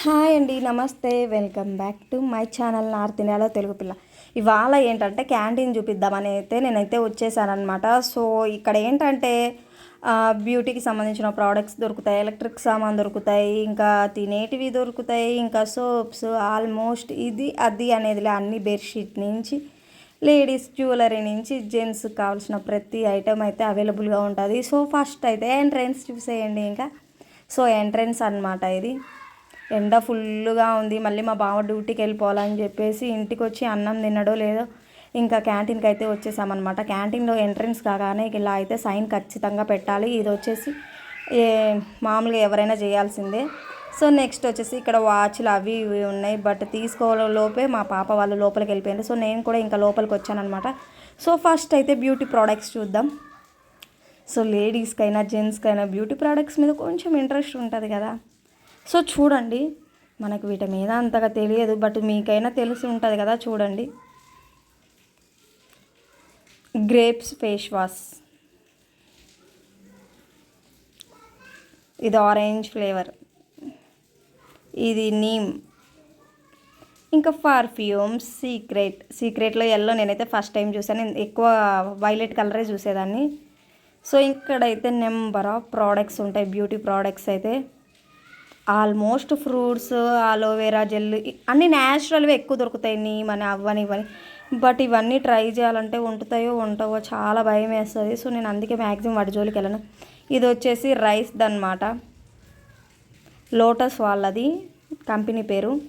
Hi అండి నమస్తే. Welcome back to my channel north ఇండియాలో తెలుగు పిల్ల. ఇవాళ ఏంటంటే క్యాంటీన్ చూపిద్దామని అయితే నేనైతే వచ్చేసానమాట సో ఇక్కడ ఏంటంటే బ్యూటీకి సంబంధించిన ప్రోడక్ట్స్ దొరుకుతాయి ఎలక్ట్రిక్ సామాన్ దొరుకుతాయి ఇంకా తినేటివి దొరుకుతాయి ఇంకా సోప్స్ ఆల్మోస్ట్ ఇది అది అనేదిలే అన్ని బెడ్షీట్ నుంచి లేడీస్ జ్యువెలరీ నుంచి జెంట్స్ కావాల్సిన ప్రతి ఐటెం అయితే అవైలబుల్గా ఉంటుంది. సో ఫస్ట్ అయితే ఎంట్రెన్స్ చూసేయండి ఇంకా. సో ఎంట్రెన్స్ అన్నమాట ఇది. ఎండ ఫుల్గా ఉంది. మళ్ళీ మా బావ డ్యూటీకి వెళ్ళిపోవాలని చెప్పేసి ఇంటికి వచ్చి అన్నం తినడో లేదో ఇంకా క్యాంటీన్కి అయితే వచ్చేసామన్నమాట. క్యాంటీన్లో ఎంట్రన్స్ కాగానే ఇలా అయితే సైన్ ఖచ్చితంగా పెట్టాలి. ఇది వచ్చేసి ఏ మామూలుగా ఎవరైనా చేయాల్సిందే. సో నెక్స్ట్ వచ్చేసి ఇక్కడ వాచ్లు అవి ఇవి ఉన్నాయి. బట్ తీసుకోవడం లోపే మా పాప వాళ్ళు లోపలికి వెళ్ళిపోయింది. సో నేను కూడా ఇంకా లోపలికి వచ్చానమాట సో ఫస్ట్ అయితే బ్యూటీ ప్రోడక్ట్స్ చూద్దాం. సో లేడీస్కైనా జెంట్స్కైనా బ్యూటీ ప్రోడక్ట్స్ మీద కొంచెం ఇంట్రెస్ట్ ఉంటుంది కదా. సో చూడండి మనకు వీటి మీద అంతగా తెలియదు బట్ మీకైనా తెలిసి ఉంటుంది కదా చూడండి. Grapes face wash. ఇది ఆరెంజ్ ఫ్లేవర్. ఇది నీమ్. ఇంకా పర్ఫ్యూమ్ సీక్రెట్. సీక్రెట్లో ఎల్లో నేనైతే ఫస్ట్ టైం చూసాను నేను ఎక్కువ వైలెట్ కలరే చూసేదాన్ని. సో ఇక్కడైతే నెంబర్ ఆఫ్ ప్రోడక్ట్స్ ఉంటాయి బ్యూటీ ప్రోడక్ట్స్ అయితే. Almost fruits aloe vera gel అన్నీ న్యాచురల్వి ఎక్కువ దొరుకుతాయి. నీ అని అవ్వని ఇవని బట్ ఇవన్నీ ట్రై చేయాలంటే వండుతాయో వంటవో చాలా భయం వేస్తుంది. సో నేను అందుకే మ్యాక్సిమం వాటి జోలికి వెళ్ళను. ఇది వచ్చేసి రైస్ దన్నమాట లోటస్ వాళ్ళది కంపెనీ పేరు.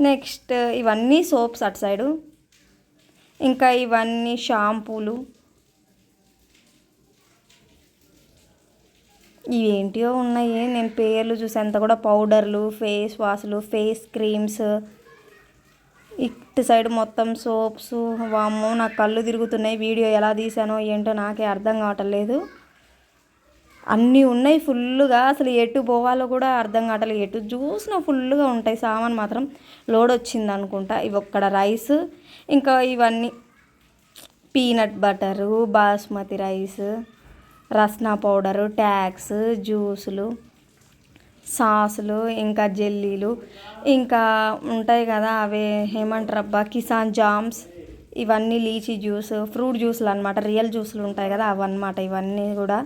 నెక్స్ట్ ఇవన్నీ సోప్స్ అటు సైడు. ఇంకా ఇవన్నీ షాంపూలు. ఇవేంటియో ఉన్నాయి. నేను పేర్లు చూసేంత కూడా పౌడర్లు ఫేస్ వాష్లు ఫేస్ క్రీమ్స్. ఇటు సైడ్ మొత్తం సోప్స్. వామ్మో నా కళ్ళు తిరుగుతున్నాయి. వీడియో ఎలా తీసానో ఏంటో నాకే అర్థం కావట్లేదు అన్నీ ఉన్నాయి ఫుల్గా అసలు ఎటు పోవాలో కూడా అర్థం కావట్లేదు ఎటు చూసినా ఫుల్గా ఉంటాయి. సామాన్ మాత్రం లోడ్ వచ్చింది అనుకుంటా. ఇవి ఒక్కడ రైస్. ఇంకా ఇవన్నీ peanut butter basmati rice. Rasna powder tax జ్యూసులు సాసులు ఇంకా జెల్లీలు ఇంకా ఉంటాయి కదా అవి ఏమంటారబ్బా కిసాన్ జామ్స్ ఇవన్నీ లీచీ జ్యూస్ ఫ్రూట్ జ్యూసులు అనమాట రియల్ జ్యూసులు ఉంటాయి కదా అవన్నమాట ఇవన్నీ కూడా.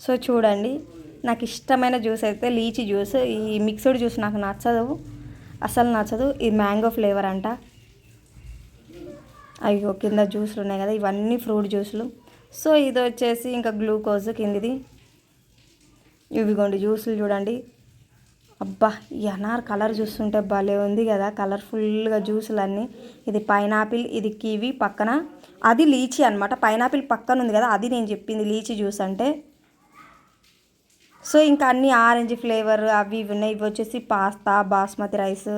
సో చూడండి నాకు ఇష్టమైన జ్యూస్ అయితే లీచీ జ్యూస్. ఈ మిక్స్డ్ జ్యూస్ నాకు నచ్చదు అసలు నచ్చదు ఇది మ్యాంగో ఫ్లేవర్ అంట. అయ్యో కింద జ్యూస్లు ఉన్నాయి కదా ఇవన్నీ ఫ్రూట్ జ్యూస్లు. సో ఇది వచ్చేసి ఇంకా గ్లూకోజ్ కిందిది. ఇవిగోండి జ్యూసులు చూడండి. అబ్బా ఈ అనార్ కలర్ చూస్తుంటే భలే ఉంది కదా. కలర్ఫుల్గా జ్యూసులు అన్నీ ఇది పైనాపిల్ ఇది కివి పక్కన. అది లీచీ అనమాట పైనాపిల్ పక్కన ఉంది కదా అది నేను చెప్పింది లీచీ జ్యూస్ అంటే. సో ఇంకా అన్ని ఆరెంజ్ ఫ్లేవర్ అవి ఇవి ఉన్నాయి. ఇవి వచ్చేసి పాస్తా బాస్మతి రైస్.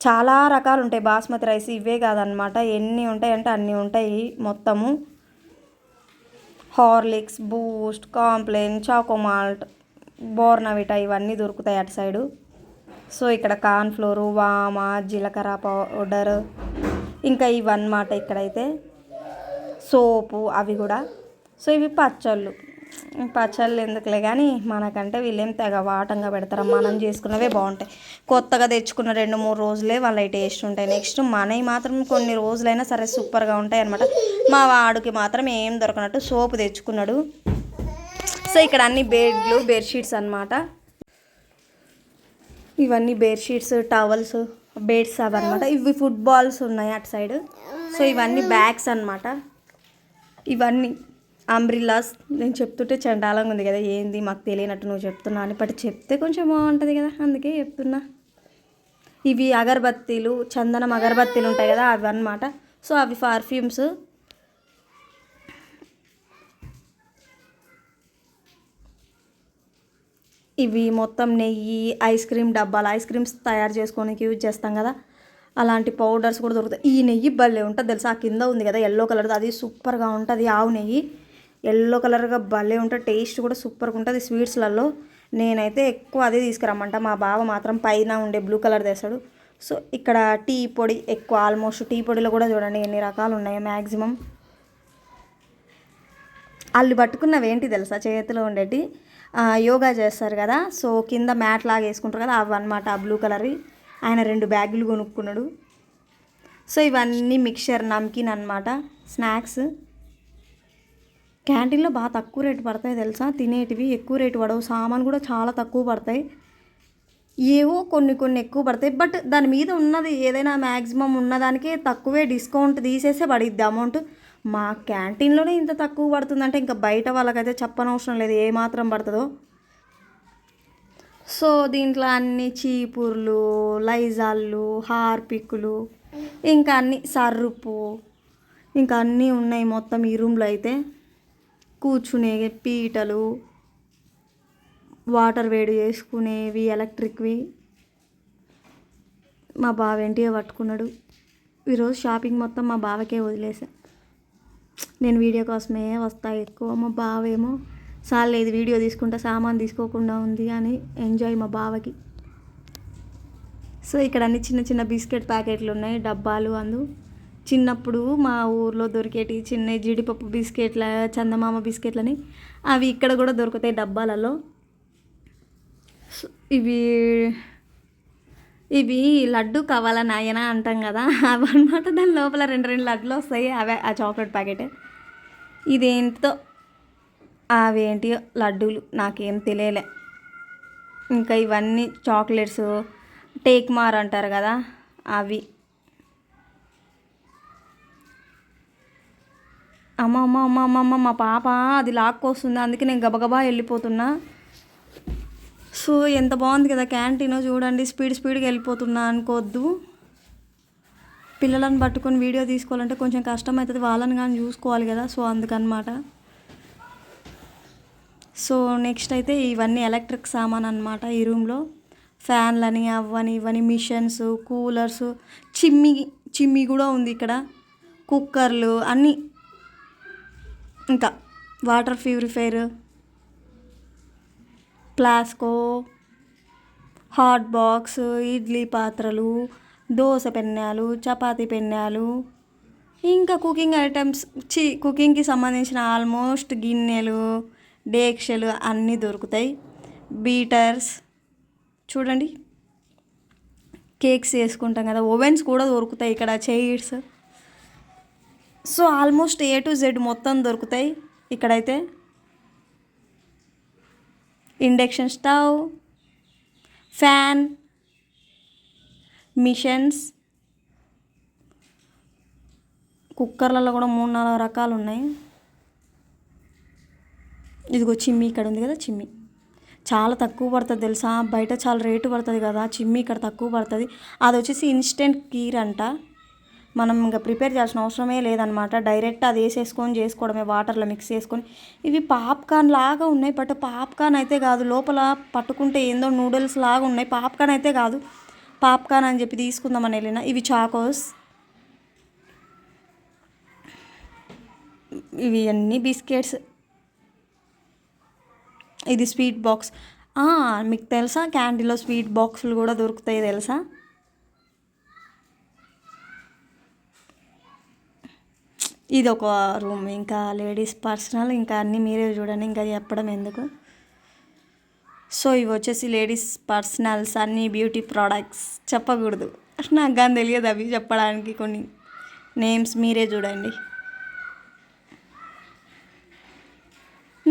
చాలా రకాలు ఉంటాయి. బాస్మతి రైస్ ఇవే కాదనమాట ఎన్ని ఉంటాయి అంటే అన్నీ ఉంటాయి మొత్తము. Horlicks Boost Complan Chocomalt Bournvita ఇవన్నీ దొరుకుతాయి అటు సైడు. సో ఇక్కడ కార్న్ఫ్లోరు వామ జీలకర్ర పౌడర్ ఇంకా ఇవన్నమాట ఇక్కడైతే. సోపు అవి కూడా. సో ఇవి పచ్చళ్ళు. పచ్చళ్ళు ఎందుకులే కానీ మనకంటే వీళ్ళేం తెగ వాటంగా పెడతారు. మనం చేసుకున్నవే బాగుంటాయి. కొత్తగా తెచ్చుకున్న రెండు మూడు రోజులే వాళ్ళ టేస్ట్ ఉంటాయి. నెక్స్ట్ మనవి మాత్రం కొన్ని రోజులైనా సరే సూపర్గా ఉంటాయి అనమాట మా వాడికి మాత్రం ఏం దొరకనట్టు సోపు తెచ్చుకున్నాడు. సో ఇక్కడ అన్ని బెడ్లు బెడ్షీట్స్ అనమాట ఇవన్నీ బెడ్షీట్స్ టవల్స్ బెడ్స్ అవన్నమాట. ఇవి ఫుట్బాల్స్ ఉన్నాయి అటు సైడ్. సో ఇవన్నీ బ్యాగ్స్ అన్నమాట. ఇవన్నీ అంబ్రిల్లాస్ నేను చెప్తుంటే చండాలంగా ఉంది కదా ఏంది మాకు తెలియనట్టు నువ్వు చెప్తున్నా అని. బట్ చెప్తే కొంచెం బాగుంటుంది కదా అందుకే చెప్తున్నా. ఇవి అగరబత్తీలు చందనం అగరబత్తీలు ఉంటాయి కదా అవి అన్నమాట. సో అవి పర్ఫ్యూమ్స్ ఇవి మొత్తం నెయ్యి ఐస్ క్రీమ్ డబ్బాలు ఐస్ క్రీమ్స్ తయారు చేసుకోనికి యూజ్ చేస్తాం కదా. అలాంటి పౌడర్స్ కూడా దొరుకుతాయి. ఈ నెయ్యి భలే ఉంటుంది తెలుసా? ఆ కింద ఉంది కదా ఎల్లో కలర్ అది సూపర్గా ఉంటుంది. ఆవు నెయ్యి. ఎల్లో కలర్గా భలే ఉంటుంది. టేస్ట్ కూడా సూపర్గా ఉంటుంది. స్వీట్స్లలో నేనైతే ఎక్కువ అదే తీసుకురమ్మంట. మా బావ మాత్రం పైన ఉండే బ్లూ కలర్ తెస్తాడు. సో ఇక్కడ టీ పొడి ఎక్కువ ఆల్మోస్ట్ టీ పొడిలో కూడా చూడండి ఎన్ని రకాలు ఉన్నాయో మ్యాక్సిమం వాళ్ళు పట్టుకున్నవి ఏంటి తెలుసా? చేతిలో ఉండేటి యోగా చేస్తారు కదా. సో కింద మ్యాట్ లాగా వేసుకుంటారు కదా అవి అనమాట ఆ బ్లూ కలర్వి. ఆయన రెండు బ్యాగులు కొనుక్కున్నాడు. సో ఇవన్నీ మిక్చర్ నమ్కిన్ అనమాట స్నాక్స్. క్యాంటీన్లో బాగా తక్కువ రేటు పడతాయి తెలుసా? తినేటివి ఎక్కువ రేటు పడవు. సామాన్ కూడా చాలా తక్కువ పడతాయి. ఏవో కొన్ని కొన్ని ఎక్కువ పడతాయి. బట్ దాని మీద ఉన్నది ఏదైనా మ్యాక్సిమం ఉన్నదానికే తక్కువే డిస్కౌంట్ తీసేసే పడిద్ది అమౌంట్. మా క్యాంటీన్లోనే ఇంత తక్కువ పడుతుందంటే ఇంకా బయట వాళ్ళకైతే చెప్పనవసరం లేదు. ఏ మాత్రం పడుతుందో. సో దీంట్లో అన్ని చీపుర్లు లైజాళ్ళు హార్పిక్లు ఇంకా అన్ని సర్రుపు ఇంకా అన్నీ ఉన్నాయి మొత్తం ఈ రూమ్లో అయితే. కూర్చునే పీటలు వాటర్ వేడి చేసుకునేవి ఎలక్ట్రిక్వి. మా బావ ఏంటియో పట్టుకున్నాడు. ఈరోజు షాపింగ్ మొత్తం మా బావకే వదిలేసా. నేను వీడియో కోసమే వస్తా ఎక్కువ. మా బావేమో సార్ లేదు వీడియో తీసుకుంటా సామాన్ తీసుకోకుండా ఉంది అని ఎంజాయ్ మా బావకి. సో ఇక్కడ అన్ని చిన్న చిన్న బిస్కెట్ ప్యాకెట్లు ఉన్నాయి డబ్బాలు అందు. చిన్నప్పుడు మా ఊర్లో దొరికేటి చిన్న జీడిపప్పు బిస్కెట్ల చందమామ బిస్కెట్లని అవి ఇక్కడ కూడా దొరుకుతాయి డబ్బాలలో. ఇవి ఇవి లడ్డు కావాలా నాయన అంటాం కదా అవి అనమాట దాని లోపల రెండు రెండు లడ్డులు వస్తాయి అవే ఆ చాక్లెట్ ప్యాకెట్. ఇదేంటితో అవేంటియో లడ్డూలు నాకేం తెలియలే. ఇంకా ఇవన్నీ చాక్లెట్స్ టేక్ మార్ అంటారు కదా అవి. అమ్మ అమ్మ అమ్మ అమ్మ అమ్మ మా పాప అది లాక్కొస్తుంది. అందుకే నేను గబగబా వెళ్ళిపోతున్నా. సో ఎంత బాగుంది కదా క్యాంటీన్. చూడండి స్పీడ్ స్పీడ్గా వెళ్ళిపోతున్నా అనుకోవద్దు పిల్లలను పట్టుకొని వీడియో తీసుకోవాలంటే కొంచెం కష్టం అవుతుంది వాళ్ళని కానీ చూసుకోవాలి కదా. సో అందుకనమాట. సో నెక్స్ట్ అయితే ఇవన్నీ ఎలక్ట్రిక్ సామాన్ అనమాట ఈ రూమ్లో. ఫ్యాన్లని అవని ఇవని మిషన్స్ కూలర్స్ చిమ్మి చిమ్మి కూడా ఉంది ఇక్కడ. కుక్కర్లు అన్నీ ఇంకా వాటర్ ప్యూరిఫైర్ ప్లాస్కో హాట్ బాక్స్ ఇడ్లీ పాత్రలు దోశ పెన్నాలు చపాతీ పెన్నాలు ఇంకా కుకింగ్ ఐటమ్స్. చి కుకింగ్కి సంబంధించిన ఆల్మోస్ట్ గిన్నెలు డేక్షలు అన్నీ దొరుకుతాయి. బీటర్స్ చూడండి కేక్స్ చేసుకుంటాం కదా ఓవెన్స్ కూడా దొరుకుతాయి ఇక్కడ chairs. So almost A to Z మొత్తం దొరుకుతాయి ఇక్కడైతే. ఇండక్షన్ స్టవ్ ఫ్యాన్ మిషన్స్ కుక్కర్లలో కూడా మూడు నాలుగు రకాలు ఉన్నాయి. ఇదిగో చిమ్మి ఇక్కడ ఉంది కదా చిమ్మి. చాలా తక్కువ పడుతుంది తెలుసా? బయట చాలా రేటు పడుతుంది కదా చిమ్మి ఇక్కడ తక్కువ పడుతుంది. అది వచ్చేసి ఇన్స్టెంట్ కీర్ అంట. మనం ఇంకా ప్రిపేర్ చేయాల్సిన అవసరమే లేదనమాట డైరెక్ట్ అది వేసేసుకొని చేసుకోవడమే వాటర్లో మిక్స్ చేసుకొని. ఇవి పాప్కార్న్ లాగా ఉన్నాయి బట్ పాప్కార్న్ అయితే కాదు. లోపల పట్టుకుంటే ఏందో నూడిల్స్ లాగా ఉన్నాయి. పాప్కార్న్ అయితే కాదు. పాప్కార్న్ అని చెప్పి తీసుకుందామని వెళ్ళిన. ఇవి చాకోస్. ఇవి అన్నీ బిస్కెట్స్. ఇది స్వీట్ బాక్స్. మీకు తెలుసా క్యాంటీన్లో స్వీట్ బాక్సులు కూడా దొరుకుతాయి తెలుసా? ఇది ఒక రూమ్. ఇంకా లేడీస్ పర్సనల్ ఇంకా అన్నీ మీరే చూడండి ఇంకా చెప్పడం ఎందుకు? సో ఇవి వచ్చేసి లేడీస్ పర్సనల్స్ అన్నీ బ్యూటీ ప్రోడక్ట్స్ చెప్పకూడదు. నాకు కానీ తెలియదు అవి చెప్పడానికి కొన్ని నేమ్స్ మీరే చూడండి.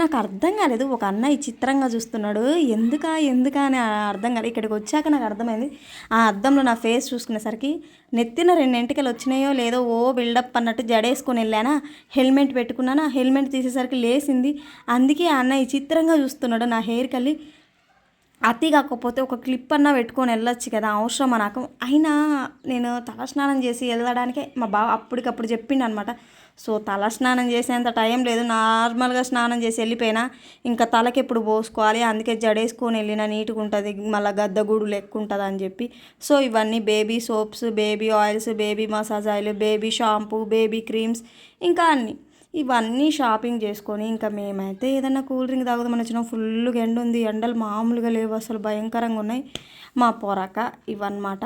నాకు అర్థం కాలేదు. ఒక అన్నయ్య చిత్రంగా చూస్తున్నాడు. ఎందుకా ఎందుకా అని అర్థం కాలేదు. ఇక్కడికి వచ్చాక నాకు అర్థమైంది. ఆ అద్దంలో నా ఫేస్ చూసుకునేసరికి నెత్తిన రెండు ఎంటికలు వచ్చినాయో లేదో ఓ బిల్డప్ అన్నట్టు జడేసుకొని వెళ్ళానా. హెల్మెట్ పెట్టుకున్నానా. హెల్మెట్ తీసేసరికి లేసింది అందుకే ఆ అన్నయ్య చిత్రంగా చూస్తున్నాడు. నా హెయిర్ కల్లి అతి కాకపోతే ఒక క్లిప్ అన్నా పెట్టుకొని వెళ్ళొచ్చు కదా. అవసరమా నాకు? అయినా నేను తలస్నానం చేసి వెళ్ళడానికే మా బావ అప్పటికప్పుడు చెప్పిండు అనమాట సో తల స్నానం చేసేంత టైం లేదు. నార్మల్గా స్నానం చేసి వెళ్ళిపోయినా ఇంకా తలకి ఎప్పుడు పోసుకోవాలి. అందుకే జడేసుకొని వెళ్ళినా నీట్గా ఉంటుంది. మళ్ళీ గద్దగూడు లెక్క ఉంటుంది అని చెప్పి. సో ఇవన్నీ baby soaps baby oils baby massage oil baby shampoo baby creams ఇంకా అన్నీ. ఇవన్నీ షాపింగ్ చేసుకొని ఇంకా మేమైతే ఏదైనా కూల్ డ్రింక్ తాగుదామని వచ్చినాం ఫుల్గా ఎండ ఉంది ఎండలు మామూలుగా లేవు. అసలు భయంకరంగా ఉన్నాయి. మా పొరక ఇవన్నమాట.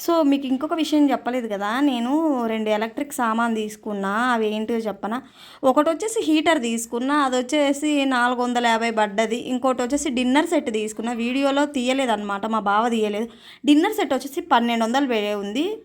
సో మీకు ఇంకొక విషయం చెప్పలేదు కదా నేను రెండు ఎలక్ట్రిక్ సామాన్ తీసుకున్నా అవి ఏంటో చెప్పనా? ఒకటి వచ్చేసి హీటర్ తీసుకున్నా అది వచ్చేసి నాలుగు వందల యాభై పడ్డది. ఇంకోటి వచ్చేసి డిన్నర్ సెట్ తీసుకున్నా. వీడియోలో తీయలేదు అనమాట మా బావ తీయలేదు. డిన్నర్ సెట్ వచ్చేసి పన్నెండు వందలు వే- ఉంది.